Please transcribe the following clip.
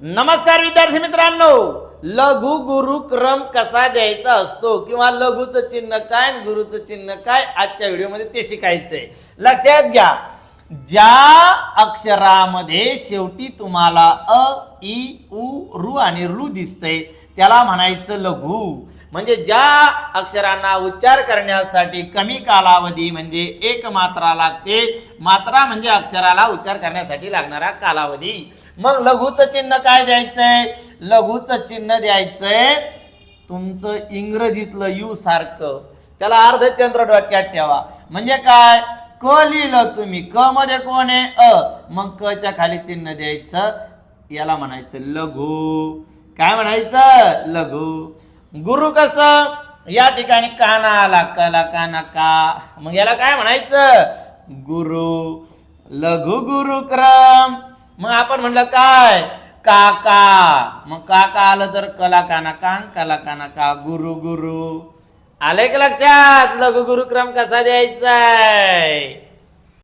नमस्कार विद्यार्थी मित्रांनो. लघु गुरु क्रम कसा द्यायचा असतो किंवा लघुचं चिन्ह काय आणि गुरुचं चिन्ह काय आजच्या व्हिडिओमध्ये ते शिकायचंय. लक्षात घ्या. ज्या अक्षरामध्ये शेवटी तुम्हाला अ इ उ रु आणि रु दिसतंय त्याला म्हणायचं लघु. म्हणजे ज्या अक्षरांना उच्चार करण्यासाठी कमी कालावधी म्हणजे एक मात्रा लागते मात्रा म्हणजे अक्षराला उच्चार करण्यासाठी लागणारा कालावधी. मग लघुचं चिन्ह काय द्यायचंय? लघुचं चिन्ह द्यायचंय तुमचं इंग्रजीतलं यू सारखं. त्याला अर्धचंद्र डोक्यात ठेवा. म्हणजे काय? क लिहिलं तुम्ही. क मध्ये कोण आहे? अ. मग क च्या खाली चिन्ह द्यायचं. याला म्हणायचं लघु. काय म्हणायचं? लघु. गुरु कस? या ठिकाणी काना आला कला काना का? मग याला काय म्हणायचं? गुरु लघु गुरु क्रम मग आपण म्हणलं काय? काका. मग काका आलं तर कला काना कांग कला काना का? गुरु गुरु. आले का लक्षात? लघु गुरुक्रम कसा द्यायचा